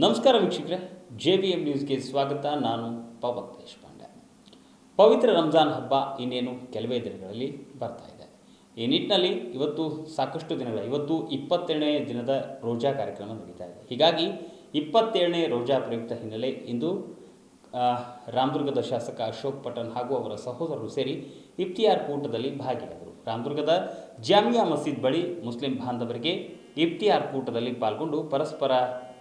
ನಮಸ್ಕಾರ ವೀಕ್ಷಕರೇ J B M ನ್ಯೂಸ್ಗೆ ಸ್ವಾಗತ. ನಾನು ಪವನ್ ದೇಶಪಾಂಡೆ. ಪವಿತ್ರ ರಂಜಾನ್ ಹಬ್ಬ ಇನ್ನೇನು ಕೆಲವೇ ದಿನಗಳಲ್ಲಿ ಬರ್ತಾ ಇದೆ. ಈ ನಿಟ್ಟಿನಲ್ಲಿ ಇವತ್ತು ಸಾಕಷ್ಟು ದಿನಗಳ, ಇವತ್ತು ಇಪ್ಪತ್ತೇಳನೇ ದಿನದ ರೋಜಾ ಕಾರ್ಯಕ್ರಮ ನಡೀತಾ ಇದೆ. ಹೀಗಾಗಿ ಇಪ್ಪತ್ತೇಳನೇ ರೋಜಾ ಪ್ರಯುಕ್ತ ಹಿನ್ನೆಲೆ ಇಂದು ರಾಮದುರ್ಗದ ಶಾಸಕ ಅಶೋಕ್ ಪಟನ್ ಹಾಗೂ ಅವರ ಸಹೋದರರು ಸೇರಿ ಇಫ್ತಿಯಾರ್ ಕೂಟದಲ್ಲಿ ಭಾಗಿಯಾದರು. ರಾಮದುರ್ಗದ ಜಾಮಿಯಾ ಮಸೀದ್ ಬಳಿ ಮುಸ್ಲಿಂ ಬಾಂಧವರಿಗೆ ಇಫ್ತಿಯಾರ್ ಕೂಟದಲ್ಲಿ ಪಾಲ್ಗೊಂಡು ಪರಸ್ಪರ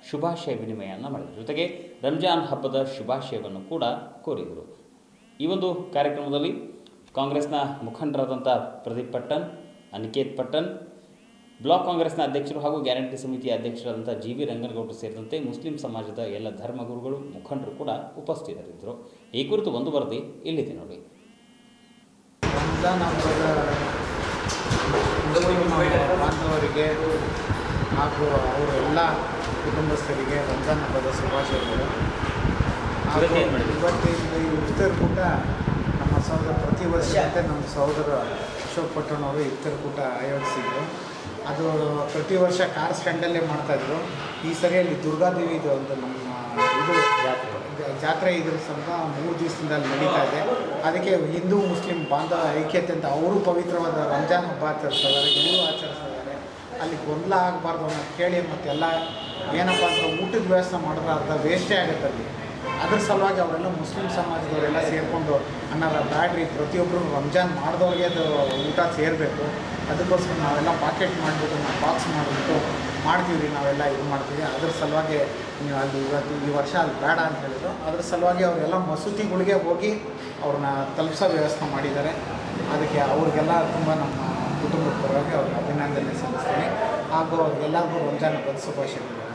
ಶುಭಾಶಯ ವಿನಿಮಯವನ್ನು ಮಾಡಿದರು. ಜೊತೆಗೆ ರಂಜಾನ್ ಹಬ್ಬದ ಶುಭಾಶಯವನ್ನು ಕೂಡ ಕೋರಿದರು. ಈ ಒಂದು ಕಾರ್ಯಕ್ರಮದಲ್ಲಿ ಕಾಂಗ್ರೆಸ್ನ ಮುಖಂಡರಾದಂಥ ಪ್ರದೀಪ್ ಪಟ್ಟಣ್ ಅನಿಕೇತ್ ಪಟ್ಟಣ್ ಬ್ಲಾಕ್ ಕಾಂಗ್ರೆಸ್ನ ಅಧ್ಯಕ್ಷರು ಹಾಗೂ ಗ್ಯಾರಂಟಿ ಸಮಿತಿಯ ಅಧ್ಯಕ್ಷರಾದಂಥ ಜಿ ವಿ ರಂಗನಗೌಡರು ಸೇರಿದಂತೆ ಮುಸ್ಲಿಂ ಸಮಾಜದ ಎಲ್ಲ ಧರ್ಮಗುರುಗಳು, ಮುಖಂಡರು ಕೂಡ ಉಪಸ್ಥಿತರಿದ್ದರು. ಈ ಕುರಿತು ಒಂದು ವರದಿ ಇಲ್ಲಿದೆ ನೋಡಿ. ಬಾಂಧವರಿಗೆ ಹಾಗೂ ಅವರು ಎಲ್ಲ ಕುಟುಂಬಸ್ಥರಿಗೆ ರಂಜಾನ್ ಹಬ್ಬದ ಶುಭಾಶಯಗಳು. ಹಾಗೂ ಇವತ್ತೇನ್ ಇಫ್ತಾರ್ ಕೂಟ ನಮ್ಮ ಸಹೋದರ ಪ್ರತಿ ವರ್ಷದಂತೆ ನಮ್ಮ ಸಹೋದರ ಅಶೋಕ್ ಪಟ್ಟಣ್ ಅವರು ಇಫ್ತಾರ್ ಕೂಟ ಆಯೋಜಿಸಿದ್ರು. ಅದು ಪ್ರತಿ ವರ್ಷ ಕಾರ್ ಸ್ಟ್ಯಾಂಡಲ್ಲೇ ಮಾಡ್ತಾಯಿದ್ರು ಈ ಸರಿಯಲ್ಲಿ ದುರ್ಗಾದೇವಿದು ಒಂದು ನಮ್ಮ ಇದು ಜಾತ್ರೆ. ಇದ್ರ ಸಂಬಂಧ ಮೂರು ದಿವಸದಿಂದ ಅಲ್ಲಿ ನಡೀತಾ ಇದೆ. ಅದಕ್ಕೆ ಹಿಂದೂ ಮುಸ್ಲಿಂ ಬಾಂಧವ ಐಕ್ಯತೆ ಅಂತ ಅವರು ಪವಿತ್ರವಾದ ರಂಜಾನ್ ಹಬ್ಬ ಆಚರಿಸ್ತಾರೆ ಎಲ್ಲರೂ ಆಚರಿಸ್ತಿದ್ದಾರೆ ಅಲ್ಲಿ ಗೊಂದಲ ಆಗಬಾರ್ದು ಅನ್ನೋ ಕೇಳಿ ಮತ್ತೆಲ್ಲ ಏನಪ್ಪ ಅಂದ್ರೆ ಊಟದ ವ್ಯವಸ್ಥೆ ಮಾಡಿದ್ರೆ ಅರ್ಧ ವೇಸ್ಟೇ ಆಗುತ್ತೆ ಅಲ್ಲಿ. ಅದ್ರ ಸಲುವಾಗಿ ಅವರೆಲ್ಲ ಮುಸ್ಲಿಂ ಸಮಾಜದವರೆಲ್ಲ ಸೇರಿಕೊಂಡು ಅನ್ನಾರ ಬ್ಯಾಡ್ರಿ ಪ್ರತಿಯೊಬ್ಬರು ರಂಜಾನ್ ಮಾಡಿದವ್ರಿಗೆ ಅದು ಊಟ ಸೇರಬೇಕು. ಅದಕ್ಕೋಸ್ಕರ ನಾವೆಲ್ಲ ಪಾಕೆಟ್ ಮಾಡಿಬಿಟ್ಟು ನಾವು ಬಾಕ್ಸ್ ಮಾಡಿಬಿಟ್ಟು ಮಾಡ್ತೀವಿ ನಾವೆಲ್ಲ ಇದು ಮಾಡ್ತೀವಿ. ಅದ್ರ ಸಲುವಾಗಿ ನೀವು ಅಲ್ಲಿ ಇವತ್ತು ಈ ವರ್ಷ ಅಲ್ಲಿ ಬೇಡ ಅಂತ ಹೇಳಿದ್ರು. ಅದ್ರ ಸಲುವಾಗಿ ಅವರೆಲ್ಲ ಮಸೂತಿಗಳಿಗೆ ಹೋಗಿ ಅವ್ರನ್ನ ತಲುಪಿಸೋ ವ್ಯವಸ್ಥೆ ಮಾಡಿದ್ದಾರೆ. ಅದಕ್ಕೆ ಅವ್ರಿಗೆಲ್ಲ ತುಂಬ ನಮ್ಮ ಕುಟುಂಬದ ಪರವಾಗಿ ಅವ್ರಿಗೆ ಅಭಿನಂದನೆ ಸಲ್ಲಿಸ್ತೀನಿ. ಹಾಗೂ ಅವ್ರಿಗೆಲ್ಲರಿಗೂ ರಂಜಾನ್ ಹಬ್ಬದ ಶುಭಾಶಯಗಳು.